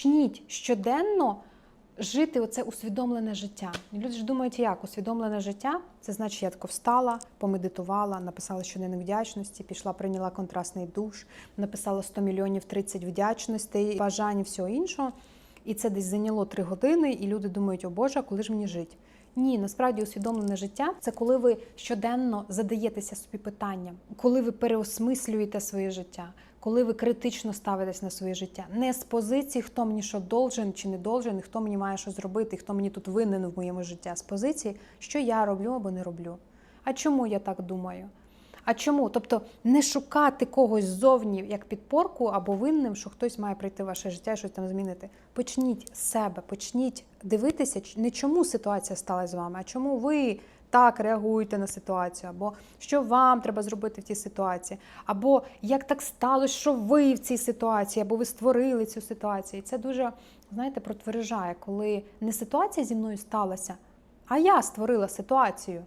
Почніть щоденно жити оце усвідомлене життя. Люди ж думають, як усвідомлене життя це значить, я тако встала, помедитувала, написала щоденник вдячності, пішла, прийняла контрастний душ, написала 100 мільйонів 30 вдячностей, бажань всього іншого. І це десь зайняло три години, і люди думають, о Боже, коли ж мені жити? Ні, насправді усвідомлене життя це коли ви щоденно задаєтеся собі питанням, коли ви переосмислюєте своє життя, коли ви критично ставитесь на своє життя, не з позиції, хто мені що должен чи не должен, і хто мені має що зробити, і хто мені тут винен в моєму житті, а з позиції, що я роблю або не роблю. А чому я так думаю? А чому? Тобто не шукати когось ззовні як підпорку або винним, що хтось має прийти в ваше життя і щось там змінити. Почніть з себе, почніть дивитися, не чому ситуація стала з вами, а чому ви так реагуєте на ситуацію, або що вам треба зробити в цій ситуації, або як так сталося, що ви в цій ситуації, або ви створили цю ситуацію. І це дуже, знаєте, протвережає, коли не ситуація зі мною сталася, а я створила ситуацію.